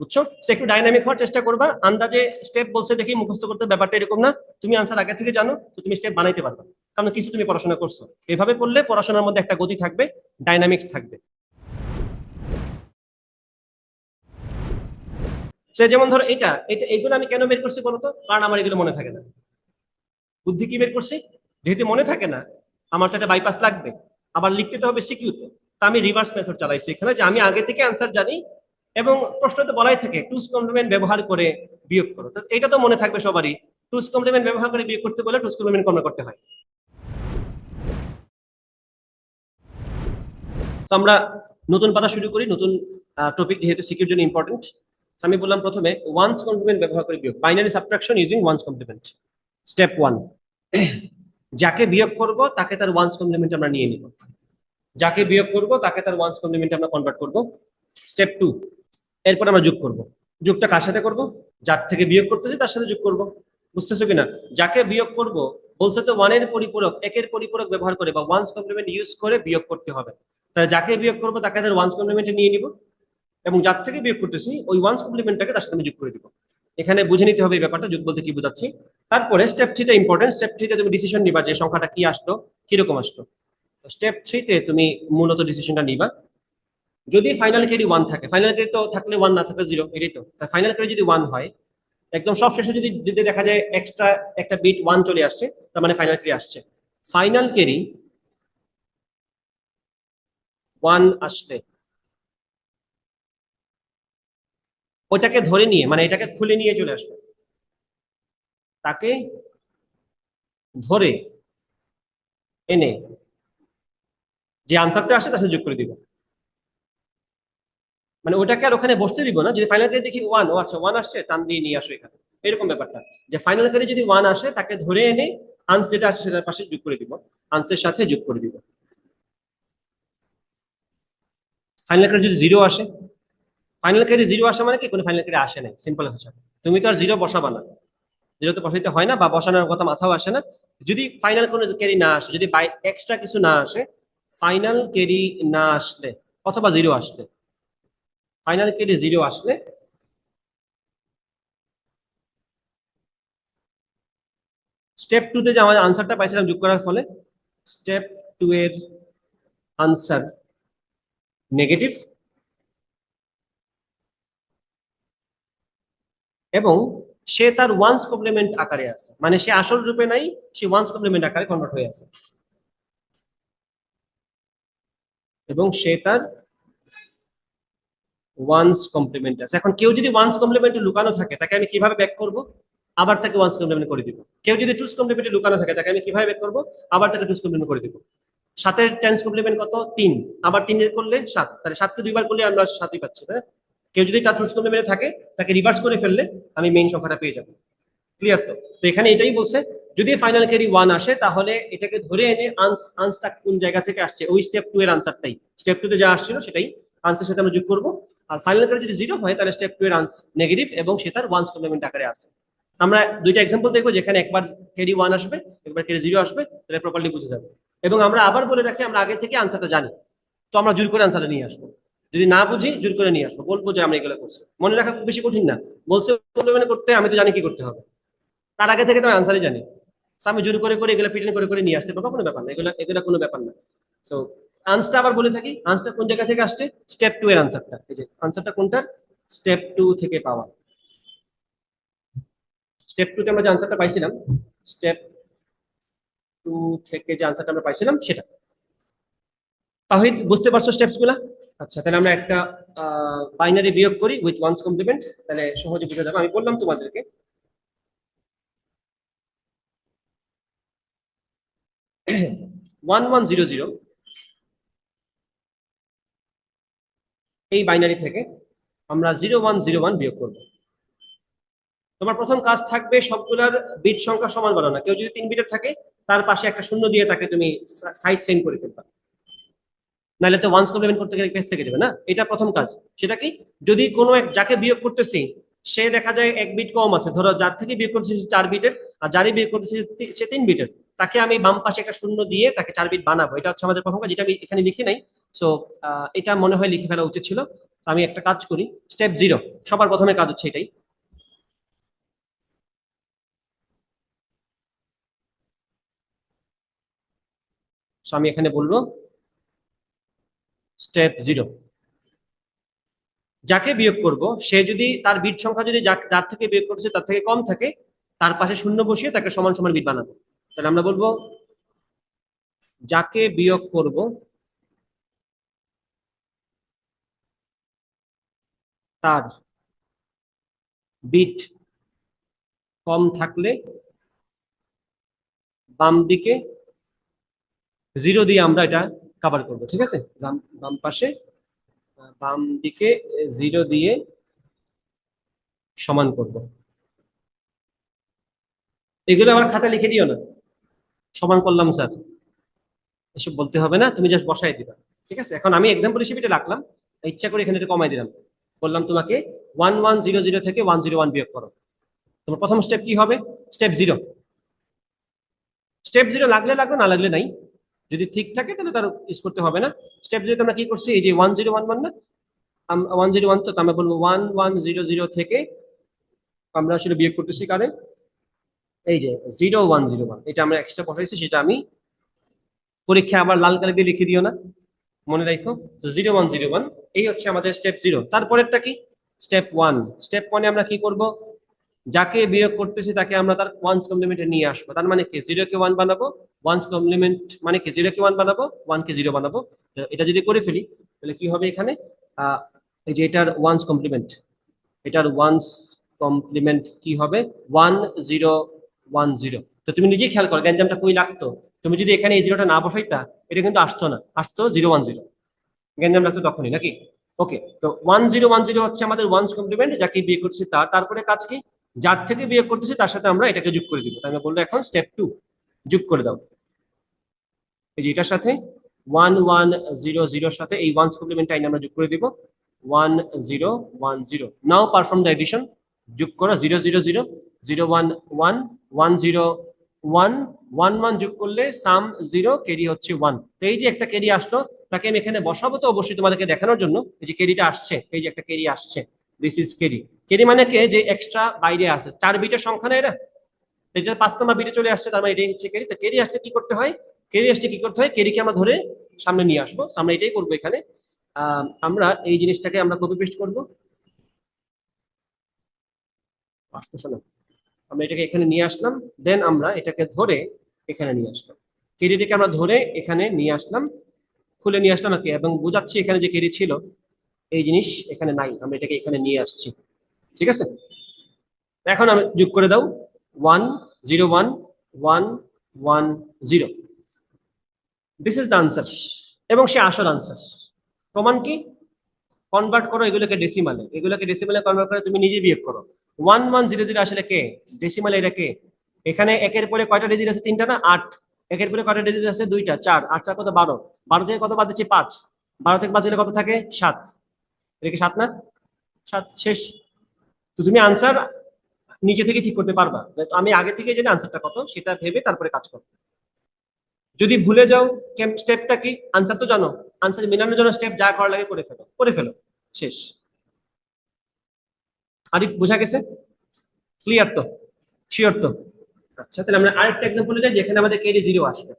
বুঝছ? সে একটু ডাইনামিক হওয়ার চেষ্টা করবা। আন্দাজে স্টেপ বলছে দেখি, মুখস্থ করতে ব্যাপারটা এরকম না। তুমি আনসার আগে থেকে জানো, তো তুমি স্টেপ বানাইতে পারবে। কারণ কিছু তুমি পড়াশোনা করছ। এভাবে করলে পড়াশোনার মধ্যে একটা গতি থাকবে ডাইনামিক্স থাকবে। সে যেমন ধরো এটা এটা এগুলো আমি কেন বের করছি বলতো? কারণ আমার এগুলো মনে থাকে না। বুদ্ধি কি বের করছি? যেহেতু মনে থাকে না, আমার তো একটা বাইপাস লাগবে। আবার লিখতে তো হবে সিকিউতে তা। আমি রিভার্স মেথড চালাইছি এখানে যে আমি আগে থেকে অ্যান্সার জানি এবং প্রশ্নতে বলাই থাকে টুস কমপ্লিমেন্ট ব্যবহার করে বিয়োগ করো। তো এটা তো মনে থাকবে সবারই টুস কমপ্লিমেন্ট ব্যবহার করে বিয়োগ করতে বলে টুস কমপ্লিমেন্ট কমে করতে হয়। তো আমরা নতুন পাতা শুরু করি, নতুন টপিক যেহেতু সিকিউর জন্য ইম্পর্টেন্ট আমি বললাম প্রথমে ওয়ান্স কমপ্লিমেন্ট ব্যবহার করে বিয়োগ binary subtraction using one's complement step one যাকে বিয়োগ করব, তাকে তার ওয়ান্স কমপ্লিমেন্ট আমরা নিয়ে নিব। যাকে বিয়োগ করব, তাকে তার ওয়ান্স কমপ্লিমেন্ট আমরা কনভার্ট করব। স্টেপ টু এরপর আমরা যোগ করব। যোগটা কার সাথে করব? যার থেকে বিয়োগ করতেছি, তার সাথে যোগ করব। বুঝতেছো কিনা? যাকে বিয়োগ করব, বলছে তো ওয়ানের পরিপূরক, একের পরিপূরক ব্যবহার করে বা ওয়ান্স কমপ্লিমেন্ট ইউজ করে বিয়োগ করতে হবে। তাহলে যাকে বিয়োগ করব, তাকে ওয়ান্স কমপ্লিমেন্টে নিয়ে নিব। এবং যার থেকে বিয়োগ করতেছি, ওই ওয়ান্স কমপ্লিমেন্টটাকে তার সাথে আমি যোগ করে দিব। এখানে বুঝে নিতে হবে এই ব্যাপারটা, যোগ বলতে কি বোঝাচ্ছি? তারপরে স্টেপ থ্রিটা ইম্পর্টেন্ট স্টেপ থ্রিতে তুমি ডিসিশন নিবা যে সংখ্যাটা কি আসলো, কীরকম আসলো। স্টেপ থ্রিতে তুমি মূলত ডিসিশনটা নিবা। যদি ফাইনাল ক্যারি ওয়ান থাকে ফাইনাল ক্যারি তো থাকলে ওয়ান না থাকলে জিরো এটাই তো। ফাইনাল ক্যারি যদি ওয়ান হয়, একদম সব শেষে যদি যদি দেখা যায় এক্সট্রা একটা বিট ওয়ান চলে আসছে, তার মানে ফাইনাল ক্যারি আসছে। ফাইনাল ক্যারি ওয়ান আসলে ওটাকে ধরে নিয়ে মানে এটাকে খুলে নিয়ে চলে আসবে। তাকে ধরে এনে যে আনসারটা আসে, তার সাথে যোগ করে দিব। মানে ওটাকে আর ওখানে বসতে দিব না। যদি ফাইনাল কারি দেখি ওয়ান ও আচ্ছা ওয়ান আসছে, টান দিয়ে নিয়ে আসো এখানে। এরকম ব্যাপারটা। যে ফাইনাল কারি যদি ওয়ান আসে, তাকে ধরে এনে আনস যেটা আসে সেটার পাশে যোগ করে দিব। আনসের সাথে যোগ করে দিব। ফাইনাল কারি যদি জিরো আসে ফাইনাল ক্যারি জিরো আসা মানে কি? কোনো ফাইনাল ক্যারি আসে নাই। সিম্পল ভাষা। তুমি তো আর জিরো বসাবা না। জিরো তো বসাইতে হয় না, বা বসানোর কথা মাথাও আসে না। যদি ফাইনাল কোনো ক্যারি না আসে, যদি বাই এক্সট্রা কিছু না আসে ফাইনাল ক্যারি না আসলে, অথবা জিরো আসলে ফাইনাল ক্যারি জিরো আসলে স্টেপ টুতে যে আমাদের আনসারটা পাইছিলাম যোগ করার ফলে স্টেপ টু এর আনসার নেগেটিভ এবং সে তার ওয়ান্স কমপ্লিমেন্ট আকারে আছে। মানে সে আসল রূপে নাই, সে ওয়ান্স কমপ্লিমেন্ট আকারে কনভার্ট হয়ে আছে। এবং সে তার ওয়ান্স কমপ্লিমেন্ট আছে। এখন কেউ যদি ওয়ান্স কমপ্লিমেন্টে লুকানো থাকে, তাকে আমি কীভাবে ব্যাক করব? আবার তাকে ওয়ান্স কমপ্লিমেন্ট করে দিব। কেউ যদি টুস কমপ্লিমেন্টে লুকানো থাকে, তাকে আমি কীভাবে ব্যাক করব? আবার তাকে টুস কমপ্লিমেন্ট করে দিব। সাতের টেন্স কমপ্লিমেন্ট কত? তিন। আবার তিনের করলে সাত। তাহলে সাতকে দুইবার করলে আমরা সাতই পাচ্ছি, তাই না? কেউ যদি তার টুস কমপ্লিমেন্টে থাকে, তাকে রিভার্স করে ফেললে আমি মেইন সংখ্যাটা পেয়ে যাব। ক্লিয়ার তো? তো এখানে এটাই বলছে, যদি ফাইনাল ক্যারি ওয়ান আসে, তাহলে এটাকে ধরে এনে আনস আনসটা কোন জায়গা থেকে আসছে? ওই স্টেপ টু এর আনসারটাই স্টেপ টু তে যা আসছিল, সেটাই আনসার সাথে আমরা যোগ করব। আর ফাইনাল ক্যারি যদি জিরো হয়, তাহলে স্টেপ টু এর আনস নেগেটিভ এবং সে তার ওয়ান্স কমপ্লিমেন্ট আকারে আছে। আমরা দুইটা এক্সাম্পল দেখব যেখানে একবার কেডি ওয়ান আসবে, একবার ক্যারি জিরো আসবে, তাহলে প্রপারলি বুঝে যাবে। এবং আমরা আবার বলে রাখি, আমরা আগে থেকে আনসারটা জানি। তো আমরা জোর করে আনসারটা নিয়ে আসব। যদি না বুঝি, জোর করে নিয়ে আসব। বলব যে আমরা এগুলো করছি। মনে রাখা খুব বেশি কঠিন না। বলছে কমপ্লিমেন্ট করতে, আমি তো জানি কি করতে হবে। তার আগে থেকে তো আমি আনসারই জানি। আমি জোর করে করে এগুলো পিটেন করে করে নিয়ে আসতে পারব, কোনো ব্যাপার না। এগুলো এগুলো কোনো ব্যাপার না। সো আনসটা আবার বলে থাকি। আনসটা কোন জায়গা থেকে আসছে? স্টেপ টু এর আনসারটা এই যে আনসারটা কোনটার? স্টেপ টু থেকে পাওয়া। স্টেপ টু তে আমরা যে আনসারটা পাইছিলাম স্টেপ টু থেকে যে আনসারটা আমরা পাইছিলাম, সেটা। তাহলে বুঝতে পারছ স্টেপসগুলা? আচ্ছা তাহলে আমরা একটা বাইনারি বিয়োগ করি উইথ ওয়ান্স কমপ্লিমেন্ট তাহলে সহজে বুঝে যাবে। আমি বললাম তোমাদেরকে ওয়ান ওয়ান জিরো জিরো এই বাইনারি থেকে আমরা জিরো ওয়ান জিরো ওয়ান বিয়োগ করব। তোমার প্রথম কাজ থাকবে সবগুলার বিট সংখ্যা সমান বানানো কেউ যদি তিন বিটের থাকে, তার পাশে একটা শূন্য দিয়ে তাকে তুমি সাইজ সেন্ড করে ফেলবা। নাহলে তো ওয়ান্স কমপ্লিমেন্ট করতে গেলে পেজ থেকে যাবে না। এটা প্রথম কাজ। সেটা কি? যদি কোনো এক যাকে বিয়োগ করতেছি, সে দেখা যায় এক বিট কম আছে। ধরো যার থেকে বিয়োগ করতেছে চার বিটের আর যারই বিয়োগ করতেছে সে তিন বিটের তাকে আমি বাম পাশে একটা শূন্য দিয়ে তাকে চার বিট বানাবো। এটা হচ্ছে আমাদের প্রথম কাজ যেটা আমি এখানে লিখি নাই। সো এটা মনে হয় লিখে ফেলা উচিত ছিল। আমি একটা কাজ করি। স্টেপ জিরো সবার প্রথমে কাজ হচ্ছে এটাই। So, আমি এখানে বলব স্টেপ জিরো যাকে বিয়োগ করব সে যদি তার বিট সংখ্যা যদি যার থেকে বিয়োগ করছে তার থেকে কম থাকে তার পাশে শূন্য বসিয়ে তাকে সমান সমান বিট বানাবো। তাহলে আমরা বলব, যাকে বিয়োগ করব, তার বিট কম থাকলে বাম দিকে জিরো দিয়ে আমরা এটা কভার করব, ঠিক আছে? বাম- পাশে বাম দিকে জিরো দিয়ে সমান করব। এগুলো আমার খাতা লিখে দিও না। সমান করলাম, স্যার। এসব বলতে হবে না, তুমি জাস্ট বসাই দিবা। ঠিক আছে? এখন আমি এক্সাম্পল হিসেবে এটা রাখলাম, ইচ্ছা করে এখানে কমাই দিলাম। বললাম তোমাকে ওয়ান ওয়ান জিরো জিরো থেকে ওয়ান জিরো ওয়ান বিয়োগ করো। তোমার প্রথম স্টেপ কি হবে? স্টেপ জিরো স্টেপ জিরো লাগলে লাগবে, না লাগলে নাই। যদি ঠিক থাকে, তাহলে তার ইউজ করতে হবে না। স্টেপ জিরো আমরা কি করছি? এই যে ওয়ান জিরো ওয়ান ওয়ান না? ওয়ান জিরো ওয়ান তো আমরা বলব ওয়ান ওয়ান জিরো জিরো থেকে আমরা আসলে বিয়োগ করতেছি কারে? এই যে জিরো ওয়ান জিরো ওয়ান এটা আমরা এক্সট্রা বসাইছি সেটা আমি পরীক্ষা আবার লাল কালি দিয়ে লিখে দিও না, মনে রাখো। তো জিরো ওয়ান জিরো ওয়ান এই হচ্ছে আমাদের স্টেপ জিরো তারপরেরটা কি? স্টেপ ওয়ান স্টেপ ওয়ানে আমরা কি করব? যাকে বিয়োগ করতেছি তাকে আমরা তার ওয়ান্স কমপ্লিমেন্টে নিয়ে আসব। তার মানে কি? জিরো কে ওয়ান বানাবো ওয়ান্স কমপ্লিমেন্ট মানে কি? জিরো কে ওয়ান বানাবো ওয়ান কে জিরো বানাবো। এটা যদি করে ফেলি, তাহলে কি হবে এখানে? এই যে এটার ওয়ান্স কমপ্লিমেন্ট এটার ওয়ান্স কমপ্লিমেন্ট কি হবে? ওয়ান জিরো ওয়ান জিরো তো তুমি নিজেই খেয়াল করো, গ্যাঞ্জামটা কই লাগতো? তুমি যদি এখানে এই জিরোটা না বসাইতা, এটা কিন্তু আসতো না। আসতো জিরো ওয়ান জিরো গ্যাঞ্জাম লাগতো তখনই, নাকি? ওকে তো ওয়ান জিরো ওয়ান জিরো হচ্ছে আমাদের ওয়ান্স কমপ্লিমেন্ট যাকে বিয়ে করছি তার তারপরে কাজ কি? যার থেকে বিয়ে করতেছি, তার সাথে আমরা এটাকে যোগ করে দিব। তাই আমরা বলল এখন স্টেপ টু যোগ করে দাও। এই যে এটার সাথে ওয়ান ওয়ান জিরো জিরোর সাথে এই ওয়ান্স কমপ্লিমেন্ট আইন আমরা যোগ করে দিব। One zero one zero now perform the addition যোগ করো zero zero zero zero one one one zero one one one যোগ করলে সাম জিরো কেরি হচ্ছে ওয়ান তো এই যে একটা কেরি আসলো, তাকে আমি এখানে বসাবো তো অবশ্যই তোমাদেরকে দেখানোর জন্য। এই যে কেরিটা আসছে, এই যে একটা কেরি আসছে দিস ইজ কেরি কেরি মানে কে? যে এক্সট্রা বাইরে আসে চার বিটের সংখ্যা না এটা? পাঁচ নম্বর বিটে চলে আসছে, তার মানে এটাই হচ্ছে কেরি তো কেরি আসলে কি করতে হয়? কেরি আসলে কি করতে হয়? কেরিকে আমরা ধরে সামনে নিয়ে আসব। আমরা এটাই করব এখানে। আমরা এই জিনিসটাকে আমরা কপি পেস্ট করব। আসতেছে না। আমরা এটাকে এখানে নিয়ে আসলাম দেন আমরা এটাকে ধরে এখানে নিয়ে আসলাম। কেরিটাকে আমরা ধরে এখানে নিয়ে আসলাম, খুলে নিয়ে আসলাম আর কি, এবং বোঝাচ্ছি এখানে যে কেরি ছিল, এই জিনিস এখানে নাই, আমরা এটাকে এখানে নিয়ে আসছি। ঠিক আছে? এখন আমি যোগ করে দাও one zero one one one zero this is the answer এবং সে আসল আনসার প্রমাণ কি? কনভার্ট করো এগুলোকে ডেসিমালে এগুলোকে ডেসিমালে কনভার্ট করে তুমি নিজে বিয়োগ করো। ওয়ান ওয়ান জিরো জিরো আসলে কে? ডেসিমালে এটা কে? এখানে একের পরে কয়টা ডিজিট আছে? তিনটা না? আট। একের পরে কয়টা ডিজিট আছে? দুইটা, চার। আট চার কত? বারো। বারো থেকে কত বাদ দিচ্ছি? পাঁচ। বারো থেকে হলে কত থাকে? সাত। এটা কি সাত না? সাত। শেষ। তো তুমি আনসার নিচে থেকে ঠিক করতে পারবা। আমি আগে থেকে জেনে আনসারটা কত, সেটা ভেবে তারপরে কাজ করো। যদি ভুলে যাও স্টেপটা কি? আনসার তো জানো। আনসার মেলানোর জন্য স্টেপ যা করা লাগে করে ফেলো। করে ফেলো। শেষ। আরিফ বোঝা গেছে? ক্লিয়ার তো? শিওর তো? আচ্ছা তাহলে আমরা আরেকটা এক্সাম্পলে যাই, যেখানে আমাদের কেডি জিরো আসবে।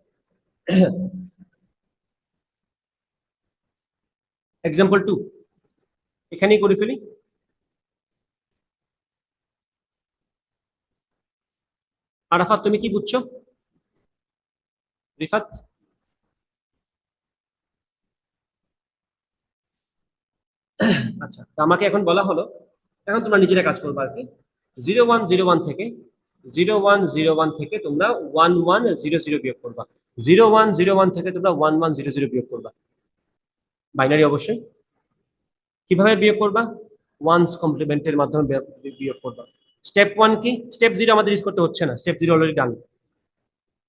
এক্সাম্পল টু এখানেই করে ফেলি। আরাফাত, তুমি কি বুঝছ? রিফাত? আচ্ছা তো আমাকে এখন বলা হলো এখন তোমরা নিজেরা কাজ করবে আর কি। জিরো ওয়ান জিরো ওয়ান থেকে জিরো ওয়ান জিরো ওয়ান থেকে তোমরা ওয়ান ওয়ান জিরো জিরো বিয়োগ করবা। জিরো ওয়ান জিরো ওয়ান থেকে তোমরা ওয়ান ওয়ান জিরো জিরো বিয়োগ করবা। বাইনারি অবশ্যই। কীভাবে বিয়োগ করবা? ওয়ান্স কমপ্লিমেন্টের মাধ্যমে বিয়োগ- করবা। স্টেপ ওয়ান কি? স্টেপ জিরো আমাদের ইউজ করতে হচ্ছে না। Step zero already done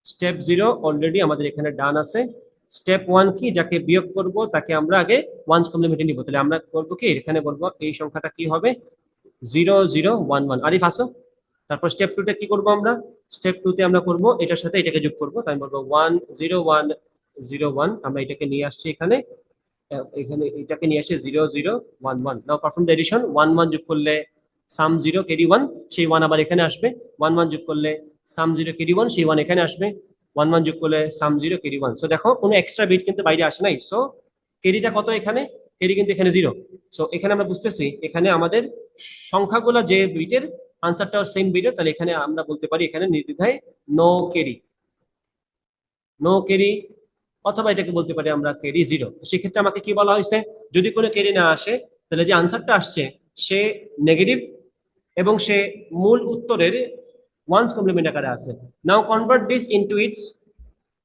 step zero already আমাদের এখানে ডান আছে। স্টেপ ওয়ান কি? যাকে বিয়োগ করব, তাকে আমরা আগে ওয়ান্স কমপ্লিমেন্টে নিব। তাহলে আমরা করব কি? এখানে বলব এই সংখ্যাটা কি হবে? Zero zero one one Arif, আসো। তারপর স্টেপ টুতে কি করব আমরা? স্টেপ টুতে আমরা করব, এটার সাথে এটাকে যোগ করব। তাই আমি বলব one zero one zero one আমরা এটাকে নিয়ে আসছি এখানে। এখানে এটাকে নিয়ে আসি zero zero one one now perform the addition one one যোগ করলে সাম জিরো কেডি ওয়ান সেই ওয়ান আবার এখানে আসবে। ওয়ান ওয়ান যোগ করলে সাম জিরো কেডি ওয়ান সেই ওয়ান এখানে আসবে। ওয়ান ওয়ান যোগ করলে sum zero carry one so দেখো, কোনো এক্সট্রা বিট কিন্তু বাইরে আসে নাই। সো কেডিটা কত এখানে? কেডি কিন্তু এখানে জিরো সো এখানে আমরা বুঝতেছি এখানে আমাদের সংখ্যাগুলো যে বিটের আনসারটা সেম বিটের তাহলে এখানে আমরা বলতে পারি এখানে নির্দ্বিধায় নো কেরি নো কেরি অথবা এটাকে বলতে পারি আমরা কেরি জিরো সেক্ষেত্রে আমাকে কি বলা হয়েছে? যদি কোনো কেরি না আসে, তাহলে যে আনসারটা আসছে, সে নেগেটিভ এবং সে মূল উত্তরের ওয়ান্স কমপ্লিমেন্ট আকারে আছে। Now convert this into its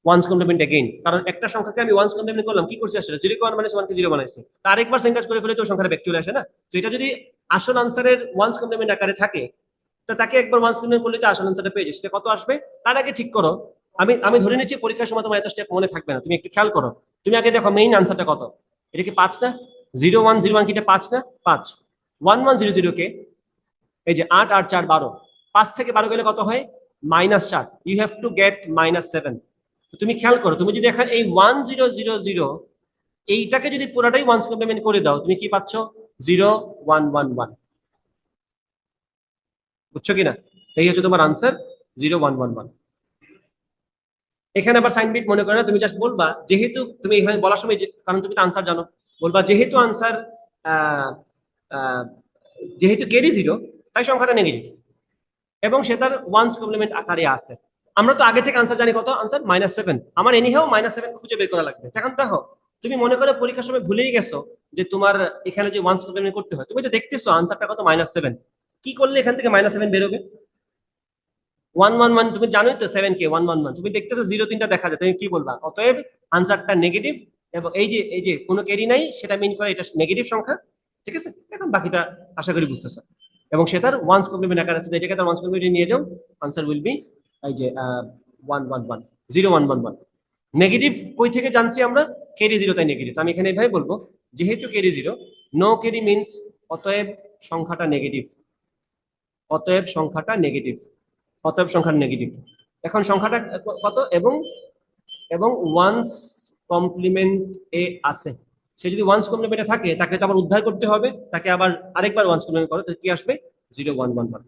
one's complement again কারণ একটা সংখ্যাকে আমি ওয়ান্স কমপ্লিমেন্ট করলাম, কি করছি আসলে? জিরো ওয়ান মাইনাস ওয়ানকে জিরো বানাইছি। আরেকবার সেম কাজ করে ফেলে তো সংখ্যাটা ব্যাক চলে আসে না? তো এটা যদি আসল আনসারের ওয়ান্স কমপ্লিমেন্ট আকারে থাকে, তো তাকে একবার ওয়ান্স কমপ্লিমেন্ট করলে তো আসল আনসারটা পেয়ে যাচ্ছে। সেটা কত আসবে? তার আগে ঠিক করো। আমি আমি ধরে নিচ্ছি পরীক্ষার সময় তোমার এত স্টেপ মনে থাকবে না। তুমি একটু খেয়াল করো। তুমি আগে দেখো মেইন আনসারটা কত। এটা কি পাঁচ না? জিরো ওয়ান জিরো ওয়ান কি এটা পাঁচ না? পাঁচ। ওয়ান ওয়ান জিরো জিরো কে এই যে আট আট, চার, বারো। পাঁচ থেকে বারো গেলে কত হয়? মাইনাস চার। You have to get minus seven তুমি খেয়াল করো, তুমি যদি এখন এই ওয়ান জিরো জিরো জিরো এইটাকে যদি পুরাটাই ওয়ান্স কমপ্লিমেন্ট করে দাও, তুমি কি পাচ্ছ? জিরো ওয়ান ওয়ান ওয়ান বুঝছ কিনা? এই হচ্ছে তোমার answer zero one one one এখানে আবার সাইন বিট মনে করে না, তুমি জাস্ট বলবা, যেহেতু তুমি এখানে বলার সময় কারণ তুমি তো আনসার জানো। বলবা যেহেতু আনসার যেহেতু কেডি জিরো তাই সংখ্যাটা নেগেটিভ এবং সে তার ওয়ান্স কমপ্লিমেন্ট আকারে আছে। আমরা তো আগে থেকে আনসার জানি কত? আনসার মাইনাস সেভেন আমার এনিহাও মাইনাস সেভেন খুঁজে বের করা লাগবে। এখন দেখো, তুমি মনে করে পরীক্ষার সময় ভুলেই গেছো যে তোমার এখানে যে ওয়ান্স কমপ্লিমেন্ট করতে হয়। তুমি তো দেখতেছো আনসারটা কত? মাইনাস সেভেন কি করলে এখান থেকে মাইনাস সেভেন বেরোবে? ওয়ান ওয়ান ওয়ান তুমি জানোই তো সেভেন কে ওয়ান ওয়ান ওয়ান তুমি দেখতেছো জিরো তিনটা দেখা যায়। তুমি কি বলবা? অতএব আনসারটা নেগেটিভ এবং এই যে এই যে কোনো ক্যারি নাই, সেটা মিন করে এটা নেগেটিভ সংখ্যা। ঠিক আছে? এখন বাকিটা আশা করি বুঝতেছো। এবং সে তার ওয়ান্স কমপ্লিমেন্ট আছে। এটাকে তার ওয়ান্স কমপ্লিমেন্ট নিয়ে যাও। আনসার উইল বি এই যে one one one zero one one one negative কই থেকে জানছি আমরা? কেরি জিরো তাই নেগেটিভ আমি এখানে এভাবে বলব, যেহেতু carry zero no carry means অতএব সংখ্যাটা নেগেটিভ অতএব সংখ্যাটা নেগেটিভ অতএব সংখ্যার নেগেটিভ এখন সংখ্যাটা কত? এবং এবং ওয়ান্স কমপ্লিমেন্ট এ আছে। সে যদি ওয়ান্স কমপ্লিমেন্টে থাকে, তাকে তো আবার উদ্ধার করতে হবে। তাকে আবার আরেকবার ওয়ান্স কমপ্লিমেন্ট করো তো কি আসবে? জিরো ওয়ান ওয়ান ওয়ান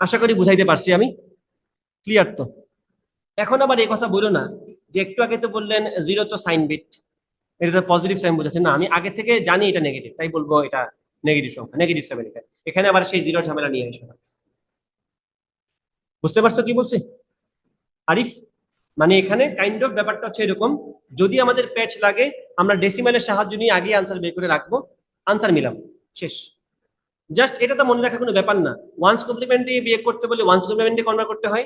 আশা করি বুঝাইতে পারছি আমি। ক্লিয়ার তো? এখন আবার এই কথা বলো না, যে একটু আগে তো বললেন জিরো তো সাইন বিট এটা তো পজিটিভ সাইন বোঝাচ্ছে। না, আমি আগে থেকে জানি এটা নেগেটিভ তাই বলব এটা নেগেটিভ সংখ্যা নেগেটিভ সেভেন এখানে এখানে আবার সেই জিরো ঝামেলা নিয়ে এসো না। বুঝতে পারছ কি বলছি? আরিফ মানে এখানে কাইন্ড অফ ব্যাপারটা হচ্ছে এরকম, যদি আমাদের প্যাচ লাগে, আমরা ডেসিমেলের সাহায্য নিয়ে আগে আনসার বের করে রাখব আনসার মিলাম শেষ। জাস্ট এটা তো মনে রাখার কোনো ব্যাপার না। ওয়ান্স কমপ্লিমেন্ট দিয়ে বিয়ে করতে বলে ওয়ান্স কমপ্লিমেন্ট দিয়ে কনভার্ট করতে হয়,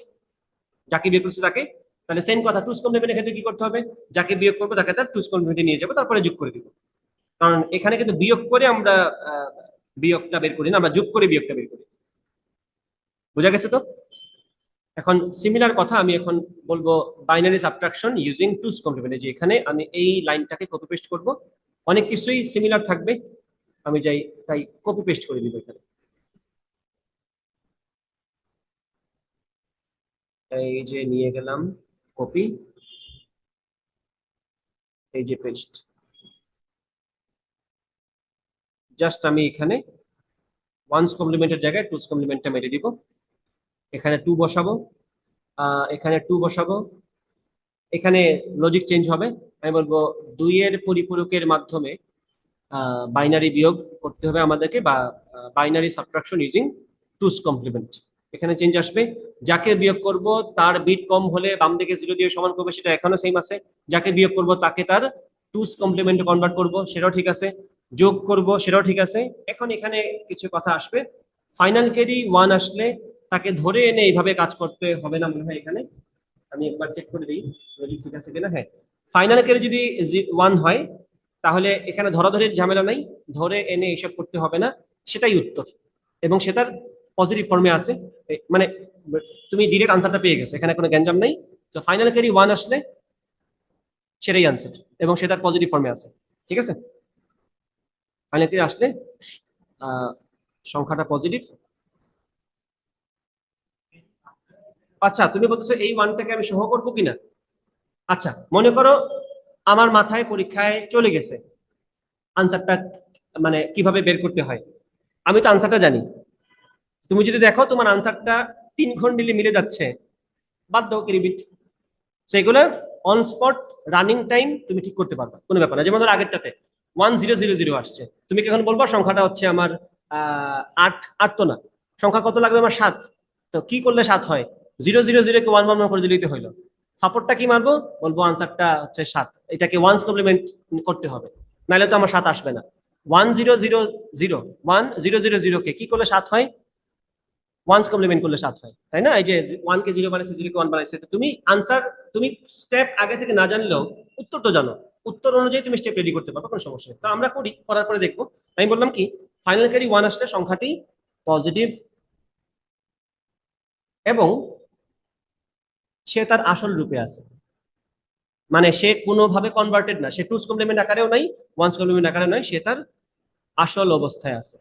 যাকে বিয়ে করছে তাকে, তাহলে সেম কথা টুস কমপ্লিমেন্টের ক্ষেত্রে কি করতে হবে? যাকে বিয়োগ করব তাকে তার টুস কমপ্লিমেন্টে নিয়ে যাব, তারপরে যোগ করে দিব। কারণ এখানে কিন্তু বিয়োগ করে আমরা বিয়োগটা বের করি না, আমরা যোগ করে বিয়োগটা বের করি। বোঝা গেছে তো? এখন সিমিলার কথা আমি এখন বলব binary subtraction using two's complement যে এখানে আমি এই লাইনটাকে কপি পেস্ট করব। অনেক কিছুই সিমিলার থাকবে। আমি যাই, তাই কপি পেস্ট করে দিব এখানে। এই যে নিয়ে গেলাম কপি এই যে পেস্ট জাস্ট আমি এখানে ওয়ান্স কমপ্লিমেন্টের জায়গায় টুস কমপ্লিমেন্টটা মেরে দিব। এখানে টু বসাবো এখানে টু বসাবো। এখানে লজিক চেঞ্জ হবে। আমি বলব দুইয়ের পরিপূরকের মাধ্যমে বাইনারি বিয়োগ করতে হবে আমাদেরকে বা binary subtraction using two's complement এখানে চেঞ্জ আসবে। যাকে বিয়োগ করব, তার বিট কম হলে বাম দিকে জিরো দিয়ে সমান করবে, সেটা এখনও সেম আছে। যাকে বিয়োগ করব, তাকে তার টুস কমপ্লিমেন্ট কনভার্ট করব, সেটাও ঠিক আছে। যোগ করব, সেটাও ঠিক আছে। এখন এখানে কিছু কথা আসবে। ফাইনাল ক্যারি ওয়ান আসলে তাকে ধরে এনে এইভাবে কাজ করতে হবে না মনে হয় এখানে। আমি একবার চেক করে দিই। ঠিক আছে কিনা হ্যাঁ। ফাইনাল ক্যারি যদি ওয়ান হয় তাহলে এখানে ধরাধরির ঝামেলা নাই, ধরে এনে এইসব করতে হবে না, সেটাই উত্তর। এবং সেটার পজিটিভ ফর্মে আছে। মানে তুমি ডিরেক্ট আনসারটা পেয়ে গেছো, এখানে কোনো গ্যাঞ্জাম নেই। তো ফাইনাল ক্যারি ওয়ান আসলে সেটাই আনসার এবং সেটার পজিটিভ ফর্মে আছে। ঠিক আছে? ফাইনাল ক্যারি আসলে সংখ্যাটা পজিটিভ আচ্ছা তুমি বলতেছো এই ওয়ানটাকে আমি সহ করব কিনা? আচ্ছা মনে করো আমার মাথায় পরীক্ষায় চলে গেছে। আনসারটা মানে কীভাবে বের করতে হয়? আমি তো আনসারটা জানি। তুমি যদি দেখো তোমার আনসারটা তিন খন্ডিলে মিলে যাচ্ছে বাদ দাও ক্রিবিট। সেগুলো অন স্পট রানিং টাইম তুমি ঠিক করতে পারবা, কোনো ব্যাপার না। যেমন ধরো আগেরটাতে ওয়ান জিরো জিরো জিরো আসছে। তুমি কি এখন বলব, সংখ্যাটা হচ্ছে আমার আট আট তো না। সংখ্যা কত লাগবে? আমার সাত। তো কি করলে সাত হয়? জিরো জিরো জিরো কে ওয়ান ওয়ান করে দিতে হইল। সাপোর্টটা কি মারবো? বলব আনসারটা হচ্ছে সাত। এটাকে ওয়ান্স কমপ্লিমেন্ট করতে হবে। নাহলে তো আমার সাত আসবে না। One zero zero zero one zero zero zero কে করলে সাত হয়? ওয়ান্স কমপ্লিমেন্ট করলে সাত হয়। তাই না? এই যে ওয়ান কে জিরো বানাইছে জিরো কে ওয়ান বানাইছে, তো তুমি আনসার তুমি স্টেপ আগে থেকে না জানলেও উত্তর তো জানো। উত্তর অনুযায়ী তুমি স্টেপ রেডি করতে পারবে, কোনো সমস্যা নেই। তো আমরা করি, করার পরে দেখব। আমি বললাম কি ফাইনাল ক্যারি ওয়ান আসলে সংখ্যাটি পজিটিভ এবং সে তার আসল রূপে আছে। মানে সে কোনোভাবে কনভার্টেড না, সে টুস কমপ্লিমেন্ট আকারেও নাই ওয়ান্স কমপ্লিমেন্ট আকারে নয় সে তার আসল অবস্থায় আছে।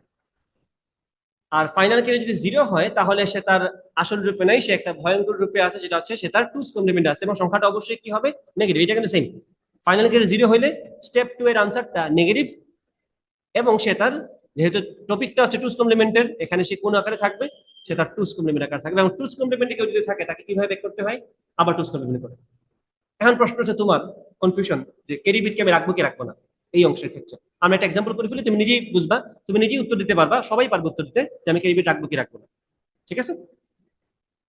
আর ফাইনাল ক্যারি যদি জিরো হয়, তাহলে সে তার আসল রূপে নাই, সে একটা ভয়ঙ্কর রূপে আছে, যেটা হচ্ছে সে তার টুস কমপ্লিমেন্ট আছে এবং সংখ্যাটা অবশ্যই কি হবে? নেগেটিভ এটা কিন্তু সেম ফাইনাল ক্যারি জিরো হইলে স্টেপ টু এর আনসারটা নেগেটিভ এবং সে তার, যেহেতু টপিকটা হচ্ছে টুস কমপ্লিমেন্টের এখানে সে কোন আকারে থাকবে? সে তার টুস কমপ্লিমেন্ট আকারে থাকবে এবং টুস কমপ্লিমেন্টে কেউ যদি থাকে, তাকে কীভাবে বের করতে হয়? আবার টুস কমপ্লিমেন্ট করে। এখন প্রশ্ন হচ্ছে তোমার কনফিউশন যে কেরি বিটকে আমি রাখব কি রাখব না? এই অংশের ক্ষেত্রে। আমরা একটা এক্সাম্পল করে ফেলি, তুমি নিজেই বুঝবা, তুমি নিজেই উত্তর দিতে পারবা, সবাই পারবে উত্তর দিতে যে আমি কেরি বিট রাখব কি রাখব না। ঠিক আছে?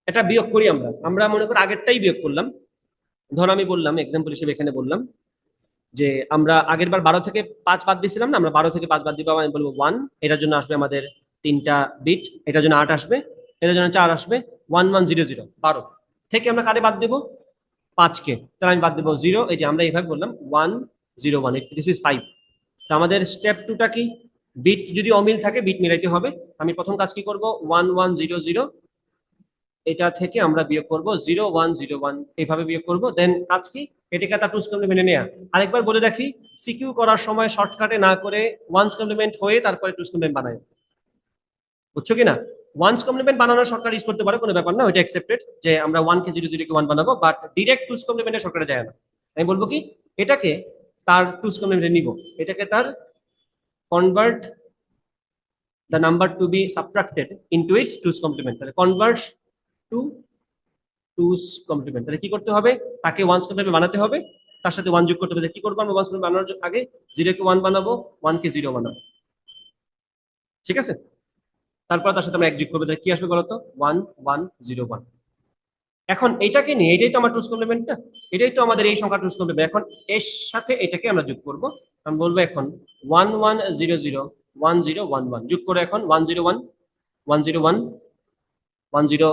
এটা বিয়োগ করি আমরা। আমরা মনে করি আগেরটাই বিয়োগ করলাম। ধর আমি বললাম এক্সাম্পল হিসেবে এখানে বললাম যে আমরা আগের বার বারো থেকে পাঁচ বাদ দিয়েছিলাম না? আমরা বারো থেকে পাঁচ বাদ দিব আমি বলব ওয়ান এটার জন্য আসবে আমাদের তিনটা বিট এটার জন্য আট আসবে এটার জন্য চার আসবে ওয়ান ওয়ান জিরো জিরো বারো। থেকে আমরা কারে বাদ দেবো? পাঁচকে। তাহলে আমি বাদ দেবো জিরো এই যে আমরা এইভাবে বললাম one zero one this is five তো আমাদের স্টেপ টুটা কি? বিট যদি অমিল থাকে বিট মিলাইতে হবে। আমি প্রথম কাজ কি করব? ওয়ান ওয়ান জিরো জিরো এটা থেকে আমরা বিয়োগ করব জিরো ওয়ান জিরো ওয়ান এইভাবে বিয়োগ করব। দেন কাজ কি? এটাকে তার টুস কমপ্লিমেন্টে নেওয়া আরেকবার বলে রাখি সিকিউ করার সময় শর্টকাটে না করে ওয়ান্স কমপ্লিমেন্ট হয়ে তারপরে টুস কমপ্লিমেন্ট বানায়। বুঝছ কি না? ওয়ান্স কমপ্লিমেন্ট বানানোর সরকার ইউজ করতে পারে, কোনো ব্যাপার না, ওইটা অ্যাকসেপ্টেড যে আমরা ওয়ান কে জিরো কে ওয়ান বানাবো বাট ডিরেক্ট টুস কমপ্লিমেন্টে সরকারে যায় না। আমি বলব কি, এটাকে তার টুস কমপ্লিমেন্টে নিব। এটাকে তার convert the number to be subtracted into its twos complement তাহলে convert to twos complement তাহলে কি করতে হবে? তাকে ওয়ান্স কমপ্লিমেন্ট বানাতে হবে। তার সাথে ওয়ান যোগ করতে হবে। কি করব আমরা ওয়ান্স কমপ্লিমেন্ট বানানোর আগে? জিরো কে ওয়ান বানাবো ওয়ান কে জিরো বানাবো। ঠিক আছে? তারপর তার সাথে আমরা এক যোগ করব। তাহলে কি আসবে বলতো ওয়ান ওয়ান জিরো ওয়ান এখন এটাকে নিয়ে এটাই তো আমার টুস কমপ্লিমেন্টটা এটাই তো আমাদের এই সংখ্যা টুস কমপ্লিমেন্ট এখন এর সাথে এটাকে আমরা যোগ করব। আমি বলব এখন one one zero zero one zero one one যোগ করে এখন one zero one one zero one one zero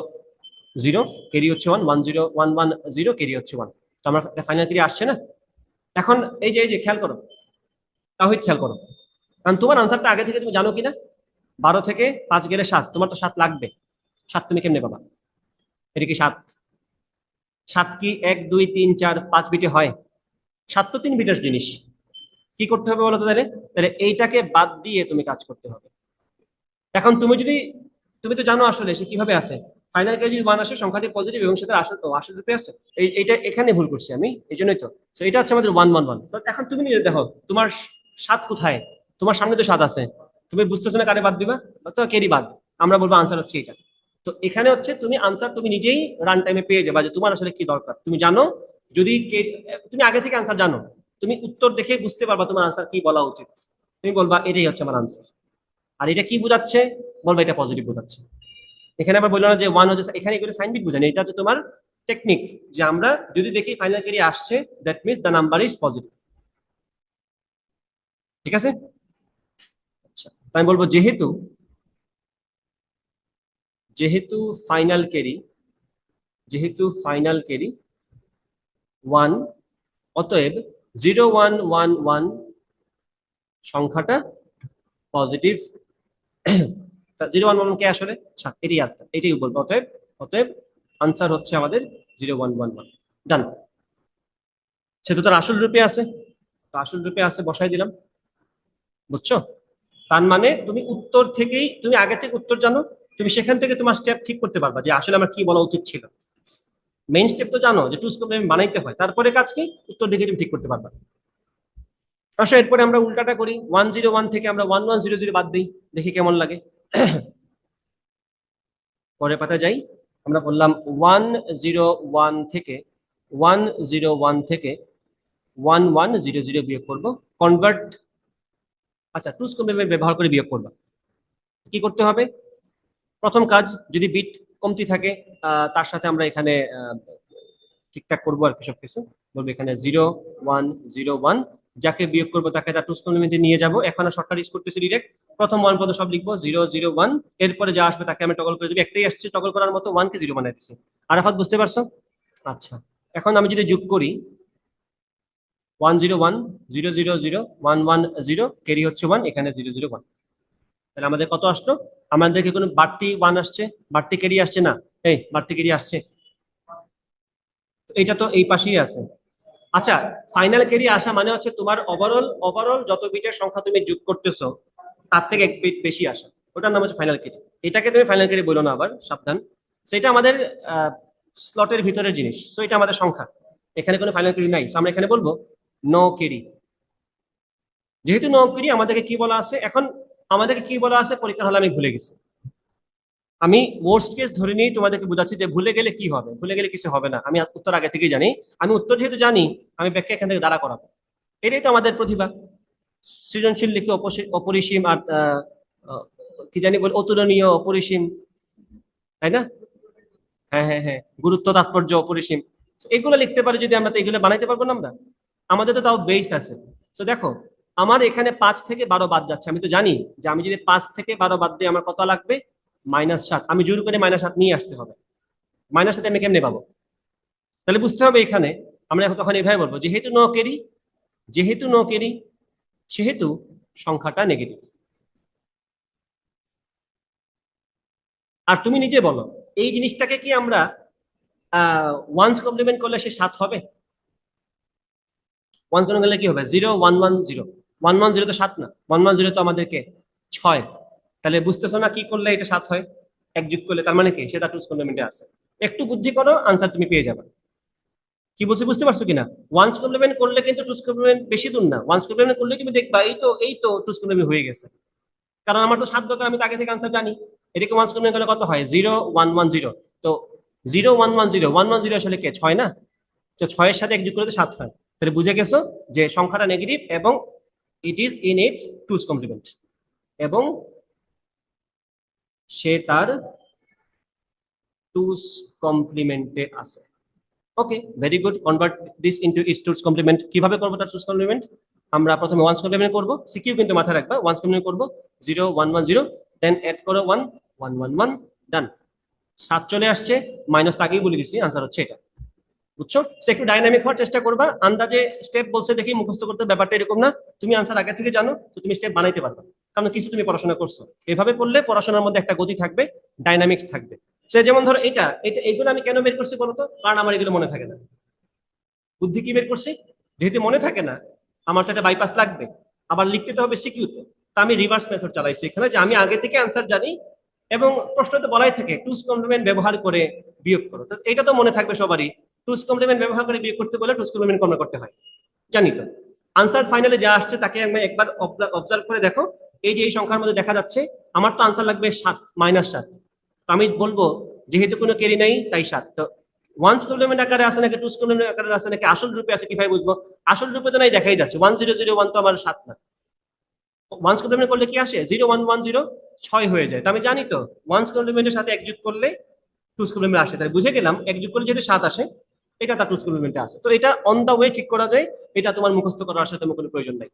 zero carry হচ্ছে one one zero one one zero carry হচ্ছে ওয়ান তো আমার ফাইনাল কেরি আসছে না? এখন এই যে এই যে, খেয়াল করো। তাহিদ খেয়াল করো। কারণ তোমার আনসারটা আগে থেকে তুমি জানো কিনা? বারো থেকে পাঁচ গেলে সাত। তোমার তো সাত লাগবে। সাত তুমি কেমনে পাবা? এটা কি সাত? সাত কি এক, দুই, তিন, চার, পাঁচ বিটে হয়? সাত তো তিন বিটের জিনিস। কি করতে হবে বলো তো তাহলে? তাহলে এইটাকে বাদ দিয়ে তুমি কাজ করতে হবে। এখন তুমি যদি, তুমি তো জানো আসলে সে কীভাবে আছে। ফাইনাল যদি ওয়ান আসে, সংখ্যাটি পজিটিভ এবং সেটা আসল ও আসল রূপে আছে। এইটা এখানে ভুল করছি আমি, এই জন্যই তো। তো এটা হচ্ছে আমাদের ওয়ান ওয়ান ওয়ান তো এখন তুমি নিজে দেখো, তোমার সাত কোথায়? তোমার সামনে তো সাত আছে। তুমি বুঝতেছো না কারে বাদ দিবা? তো কেরি বাদ? আমরা বলব আনসার হচ্ছে এটা। তো এখানে হচ্ছে তুমি আনসার তুমি নিজেই রান টাইমে পেয়ে যাবা যে তোমার আসলে কি দরকার। তুমি জানো, যদি তুমি আগে থেকে আনসার জানো, তুমি উত্তর দেখে বুঝতে পারবা তোমার আনসার কি বলা উচিত। তুমি বলবা, এটাই হচ্ছে আমার আনসার আর এটা কি বোঝাচ্ছে? বলবা, এটা পজিটিভ বোঝাচ্ছে। এখানে আবার বলল না যে ওয়ান হচ্ছে, এখানে এগুলো সাইন বিট বোঝানো এটা হচ্ছে তোমার টেকনিক যে আমরা যদি দেখি ফাইনাল কেরিয়ে আসছে that means the number is positive ঠিক আছে? আচ্ছা আমি বলব, যেহেতু যেহেতু ফাইনাল কেরি যেহেতু ফাইনাল কেরি ওয়ান অতএব জিরো ওয়ান ওয়ান ওয়ান সংখ্যাটা পজিটিভ জিরো ওয়ান ওয়ান কে আসলে এটি আত্মা এটাই বলব, অতএব অতএব আনসার হচ্ছে আমাদের zero one one one done সে তো তার আসল রূপে আছে, তো আসল রূপে আছে, বসাই দিলাম। বুঝছ? তার মানে তুমি উত্তর থেকেই, তুমি আগে থেকে উত্তর জানো, তুমি সেখান থেকে তোমার স্টেপ ঠিক করতে পারবা যে আসলে আমার কি বলা উচিত ছিল। মেইন স্টেপ তো জানো যে টুস কমপ্লিমেন্ট বানাইতে হয়, তারপরে কাজ কি? উত্তর দেখে তুমি ঠিক করতে পারবা। আসো, এরপরে আমরা উল্টাটা করি। ওয়ান জিরো ওয়ান থেকে আমরা ওয়ান ওয়ান জিরো জিরো বাদ দিই, দেখি কেমন লাগে। পরে পাতা যাই। আমরা বললাম ওয়ান জিরো ওয়ান থেকে ওয়ান জিরো ওয়ান থেকে ওয়ান ওয়ান জিরো জিরো বিয়োগ করব। কনভার্ট আচ্ছা টুস কমপ্লিমেন্ট ব্যবহার করে বিয়োগ করবা? কি করতে হবে? প্রথম কাজ, যদি বিট কমতি থাকে তার সাথে আমরা এখানে ঠিকঠাক করব আর কি সব কিছু বলব এখানে জিরো ওয়ান জিরো ওয়ান যাকে বিয়োগ করব তাকে তার টুস কমপ্লিমেন্টে নিয়ে যাব। এখন শর্টকাট ইউজ করতেছি ডিরেক্ট প্রথম ওয়ান পদ সব লিখব জিরো জিরো ওয়ান এরপরে যা আসবে তাকে আমি টগল করে দিবি। একটাই আসছে টগল করার মতো ওয়ান কে জিরো বানাই দিচ্ছি আরাফাত, বুঝতে পারছ? আচ্ছা এখন আমি যদি যোগ করি one zero one zero zero zero one one zero carry হচ্ছে ওয়ান এখানে জিরো জিরো ওয়ান তাহলে আমাদের কত আসলো? আমাদেরকে কোনো বাড়তি ওয়ান আসছে? বাড়তি ক্যারি আসছে না? এই, বাড়তি ক্যারি আসছে। এটা তো এই পাশেই আছে। আচ্ছা ফাইনাল ক্যারি আসা মানে হচ্ছে তোমার ওভারঅল ওভারঅল যত বিটের সংখ্যা তুমি যোগ করতেছো, তার থেকে এক বিট বেশি আসা। ওটার নাম হচ্ছে ফাইনাল ক্যারি এটাকে তুমি ফাইনাল ক্যারি বলো না আবার, সাবধান। সেটা আমাদের স্লটের ভিতরের জিনিস। সো এটা আমাদের সংখ্যা। এখানে কোনো ফাইনাল ক্যারি নাই। So আমরা এখানে বলব নো ক্যারি যেহেতু নো ক্যারি আমাদেরকে কি বলা আছে? এখন আমাদেরকে কি বলা আছে? পরীক্ষা হলে আমি ভুলে গেছি। আমি ওয়ার্স্ট কেস ধরে নিয়ে তোমাদেরকে বোঝাচ্ছি যে ভুলে গেলে কি হবে? ভুলে গেলে কিছু হবে না। আমি উত্তর আগে থেকেই জানি। আমি উত্তর যেহেতু জানি, আমি ব্যাখ্যা এখান থেকে দাঁড়া করাবো। এটাই তো আমাদের প্রতিভা। সৃজনশীল লিখে অপরিসীম আর কি জানি বল অতুলনীয়, অপরিসীম। তাই না? হ্যাঁ হ্যাঁ হ্যাঁ। গুরুত্ব, তাৎপর্য, অপরিসীম। এগুলো লিখতে পারি যদি আমরা, তো এগুলো বানাইতে পারব না আমরা? আমাদের তো তাও বেস আছে। তো দেখো, আমার এখানে পাঁচ থেকে বারো বাদ যাচ্ছে। আমি তো জানি যে আমি যদি পাঁচ থেকে বারো বাদ দিই, আমার কত লাগবে? মাইনাস সাত। আমি জোর করে মাইনাস সাত নিয়ে আসতে হবে। মাইনাস সাথে আমি কেমনে পাবো? তাহলে বুঝতে হবে এখানে, আমরা তখন এভাবে বলব, যেহেতু নো কেরি যেহেতু নো কেরি সেহেতু সংখ্যাটা নেগেটিভ আর তুমি নিজে বলো, এই জিনিসটাকে কি আমরা ওয়ান্স কমপ্লিমেন্ট করলে সে সাত হবে? ওয়ান্স কমপ্লিমেন্ট করলে কি হবে? Zero one one zero one one zero তো সাত না। ওয়ান ওয়ান জিরো তো আমাদেরকে ছয়। তাহলে বুঝতেছো না কি করলে এটা সাত হয়? এক যুগ করলে তার মানে কি? সেটা টুস কমপ্লিমেন্টে আছে। একটু বুদ্ধি করো আনসার তুমি পেয়ে যাবে। কি বলছি বুঝতে পারছ কিনা? ওয়ান ওয়ান্স কমপ্লিমেন্ট করলে কিন্তু টুস কমপ্লিমেন্ট বেশি দূর না। ওয়ান ওয়ান্স কমপ্লিমেন্ট করলে তুমি দেখবা এই তো এই তো টুস কমপ্লিমেন্ট হয়ে গেছে। কারণ আমার তো সাত দরকার, আমি আগে থেকে আনসার জানি। এটাকে ওয়ান্স কমপ্লিমেন্ট করলে কত হয়? জিরো ওয়ান ওয়ান জিরো তো zero one one zero one one zero আসলে কে? ছয় না? তো ছয়ের সাথে এক যুগ করলে তো সাত হয়। তাহলে বুঝে গেছো যে সংখ্যাটা নেগেটিভ এবং it is in its two's complement এবং সে তার টুস কমপ্লিমেন্টে আছে। Okay very good convert this into its two's complement কীভাবে করব তার টুস কমপ্লিমেন্ট আমরা প্রথমে ওয়ান্স কমপ্লিমেন্ট করব সিকিউ কিন্তু মাথায় রাখবা ওয়ান্স কমপ্লিমেন্ট করব zero one one zero then add করো one one one one done সাত চলে আসছে মাইনাস আগেই বলে দিছি আনসার হচ্ছে এটা। বুঝছ? সে একটু ডাইনামিক হওয়ার চেষ্টা করবা। আন্দাজে স্টেপ বলছে দেখি মুখস্থ করতে ব্যাপারটা এরকম না। তুমি আনসার আগে থেকে জানো, তো তুমি স্টেপ বানাইতে পারবা। কারণ কিছু তুমি পড়াশোনা করছ। এভাবে করলে পড়াশোনার মধ্যে একটা গতি থাকবে ডাইনামিক্স থাকবে। সে যেমন ধরো এটা এটা এগুলো আমি কেন বের করছি বলতো? কারণ আমার এগুলো মনে থাকে না। বুদ্ধি কি বের করছি? যেহেতু মনে থাকে না, আমার তো একটা বাইপাস লাগবে। আবার লিখতে তো হবে সিকিউতে তা আমি রিভার্স মেথড চালাইছি এখানে যে আমি আগে থেকে আনসার জানি এবং প্রশ্ন তো বলাই থাকে টুস কমপ্লিমেন্ট ব্যবহার করে বিয়োগ করো। এটা তো মনে থাকবে সবারই। টুস কমপ্লিমেন্ট ব্যবহার করে বিয়োগ করতে বলে টুস কমপ্লিমেন্ট গণনা করতে হয়। জানি তো আনসার ফাইনালে যা আসছে তাকে একবার অবজার্ভ করে দেখো। এই যে এই সংখ্যার মধ্যে দেখা যাচ্ছে, আমার তো আনসার লাগবে সাত মাইনাস সাত। আমি বলব, যেহেতু কোনো কেরি নাই, তাই সাত। তো ওয়ান্স কমপ্লিমেন্ট আকারে আছে নাকি টুস কমপ্লিমেন্ট আকারে আছে নাকি আসল রূপে আছে কীভাবে বুঝব? আসল রূপে তো নাই, দেখাই যাচ্ছে। ওয়ান জিরো জিরো ওয়ান তো আমার সাত না। ওয়ান্স কমপ্লিমেন্ট করলে কি আসে? জিরো ওয়ান ওয়ান জিরো ছয় হয়ে যায়। তো আমি জানি তো ওয়ান্স কমপ্লিমেন্টের সাথে এক যুগ করলে টুস কমপ্লিমেন্ট আসে। তাই বুঝে গেলাম এক যুগ করলে যেহেতু সাত আসে এটা তার টুলস কমপ্লিমেন্টে আছে। তো এটা অন দা ওয়ে ঠিক করা যায়, এটা তোমার মুখস্থ করার সাথে কোনো প্রয়োজন নাই।